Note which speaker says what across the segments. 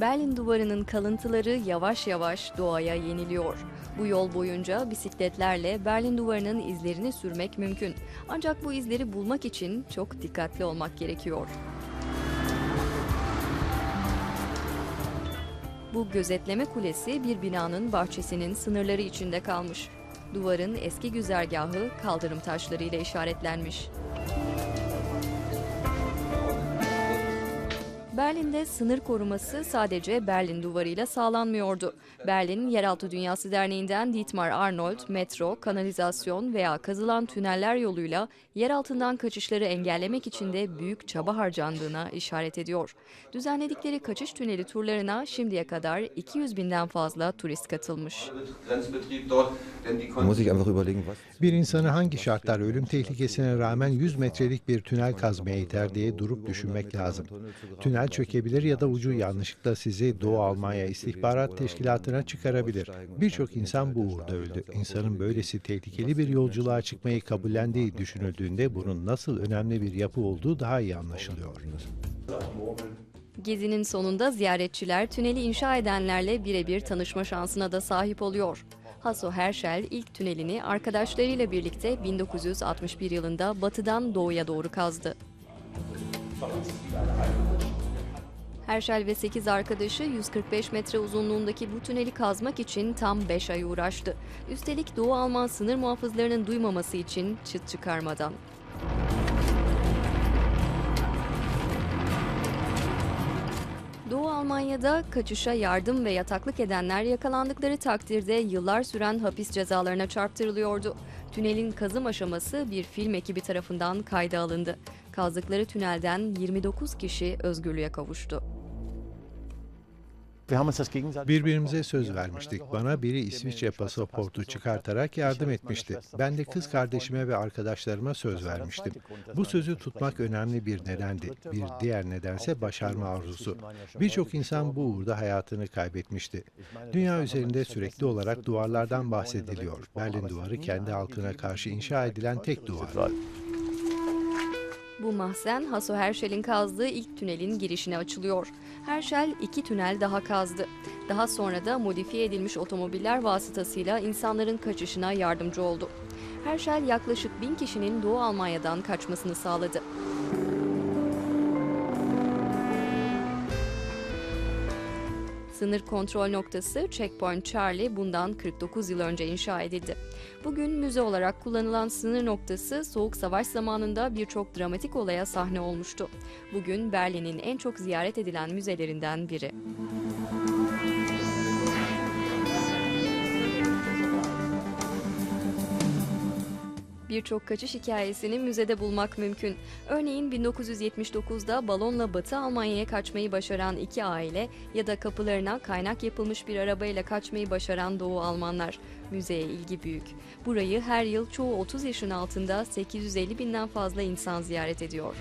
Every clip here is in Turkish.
Speaker 1: Berlin duvarının kalıntıları yavaş yavaş doğaya yeniliyor. Bu yol boyunca bisikletlerle Berlin duvarının izlerini sürmek mümkün. Ancak bu izleri bulmak için çok dikkatli olmak gerekiyor. Bu gözetleme kulesi bir binanın bahçesinin sınırları içinde kalmış. Duvarın eski güzergahı kaldırım taşlarıyla işaretlenmiş. Berlin'de sınır koruması sadece Berlin duvarıyla sağlanmıyordu. Berlin Yeraltı Dünyası Derneği'nden Dietmar Arnold, metro, kanalizasyon veya kazılan tüneller yoluyla yer altından kaçışları engellemek için de büyük çaba harcandığına işaret ediyor. Düzenledikleri kaçış tüneli turlarına şimdiye kadar 200 binden fazla turist katılmış.
Speaker 2: Bir insanı hangi şartlar ölüm tehlikesine rağmen 100 metrelik bir tünel kazmaya iter diye durup düşünmek lazım. Tünel çökebilir ya da ucu yanlışlıkla sizi Doğu Almanya İstihbarat Teşkilatı'na çıkarabilir. Birçok insan bu uğurda öldü. İnsanın böylesi tehlikeli bir yolculuğa çıkmayı kabullendiği düşünüldüğünde bunun nasıl önemli bir yapı olduğu daha iyi anlaşılıyor.
Speaker 1: Gezinin sonunda ziyaretçiler tüneli inşa edenlerle birebir tanışma şansına da sahip oluyor. Hasso Herschel ilk tünelini arkadaşlarıyla birlikte 1961 yılında batıdan doğuya doğru kazdı. Herschel ve 8 arkadaşı 145 metre uzunluğundaki bu tüneli kazmak için tam 5 ay uğraştı. Üstelik Doğu Alman sınır muhafızlarının duymaması için çıt çıkarmadan. Doğu Almanya'da kaçışa yardım ve yataklık edenler yakalandıkları takdirde yıllar süren hapis cezalarına çarptırılıyordu. Tünelin kazım aşaması bir film ekibi tarafından kayda alındı. Kazdıkları tünelden 29 kişi özgürlüğe kavuştu.
Speaker 2: Birbirimize söz vermiştik. Bana biri İsviçre pasaportu çıkartarak yardım etmişti. Ben de kız kardeşime ve arkadaşlarıma söz vermiştim. Bu sözü tutmak önemli bir nedendi. Bir diğer nedense başarma arzusu. Birçok insan bu uğurda hayatını kaybetmişti. Dünya üzerinde sürekli olarak duvarlardan bahsediliyor. Berlin Duvarı kendi halkına karşı inşa edilen tek duvar.
Speaker 1: Bu mahzen Hasso Herschel'in kazdığı ilk tünelin girişine açılıyor. Herschel iki tünel daha kazdı. Daha sonra da modifiye edilmiş otomobiller vasıtasıyla insanların kaçışına yardımcı oldu. Herschel yaklaşık bin kişinin Doğu Almanya'dan kaçmasını sağladı. Sınır kontrol noktası Checkpoint Charlie bundan 49 yıl önce inşa edildi. Bugün müze olarak kullanılan sınır noktası Soğuk Savaş zamanında birçok dramatik olaya sahne olmuştu. Bugün Berlin'in en çok ziyaret edilen müzelerinden biri. Birçok kaçış hikayesini müzede bulmak mümkün. Örneğin 1979'da balonla Batı Almanya'ya kaçmayı başaran iki aile ya da kapılarına kaynak yapılmış bir arabayla kaçmayı başaran Doğu Almanlar. Müzeye ilgi büyük. Burayı her yıl çoğu 30 yaşın altında 850 binden fazla insan ziyaret ediyor.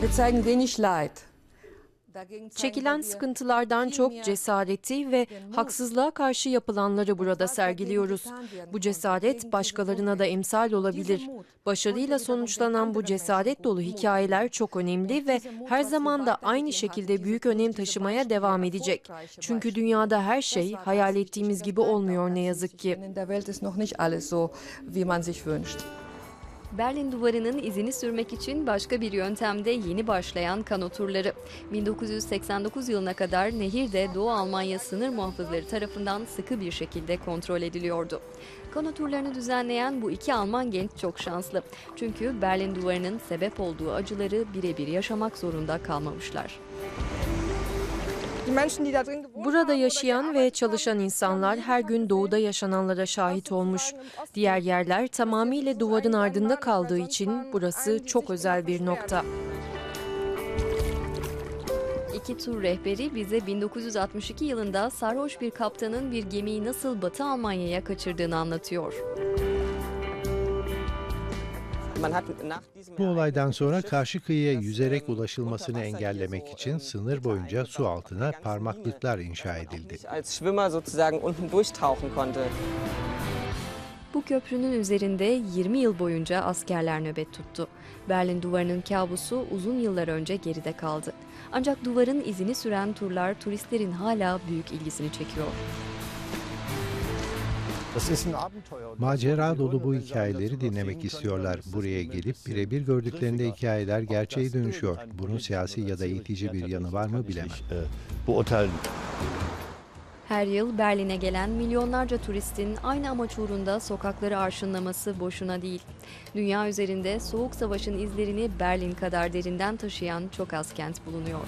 Speaker 3: Wir zeigen wenig Leid.
Speaker 4: Çekilen sıkıntılardan çok cesareti ve haksızlığa karşı yapılanları burada sergiliyoruz. Bu cesaret başkalarına da emsal olabilir. Başarıyla sonuçlanan bu cesaret dolu hikayeler çok önemli ve her zaman da aynı şekilde büyük önem taşımaya devam edecek. Çünkü dünyada her şey hayal ettiğimiz gibi olmuyor ne yazık ki.
Speaker 1: Berlin Duvarı'nın izini sürmek için başka bir yöntemde yeni başlayan kano turları. 1989 yılına kadar nehir de Doğu Almanya sınır muhafızları tarafından sıkı bir şekilde kontrol ediliyordu. Kano turlarını düzenleyen bu iki Alman genç çok şanslı. Çünkü Berlin Duvarı'nın sebep olduğu acıları birebir yaşamak zorunda kalmamışlar.
Speaker 4: Burada yaşayan ve çalışan insanlar her gün doğuda yaşananlara şahit olmuş. Diğer yerler tamamıyla duvarın ardında kaldığı için burası çok özel bir nokta.
Speaker 1: İki tur rehberi bize 1962 yılında sarhoş bir kaptanın bir gemiyi nasıl Batı Almanya'ya kaçırdığını anlatıyor.
Speaker 2: Bu olaydan sonra karşı kıyıya yüzerek ulaşılmasını engellemek için sınır boyunca su altına parmaklıklar inşa edildi.
Speaker 5: durchtauchen konnte.
Speaker 1: Bu köprünün üzerinde 20 yıl boyunca askerler nöbet tuttu. Berlin duvarının kabusu uzun yıllar önce geride kaldı. Ancak duvarın izini süren turlar turistlerin hala büyük ilgisini çekiyor.
Speaker 2: Macera dolu bu hikayeleri dinlemek istiyorlar. Buraya gelip birebir gördüklerinde hikayeler gerçeğe dönüşüyor. Bunun siyasi ya da eğitici bir yanı var mı bilemem.
Speaker 6: beurteilen.
Speaker 1: Her yıl Berlin'e gelen milyonlarca turistin aynı amaç uğrunda sokakları arşınlaması boşuna değil. Dünya üzerinde Soğuk Savaş'ın izlerini Berlin kadar derinden taşıyan çok az kent bulunuyor.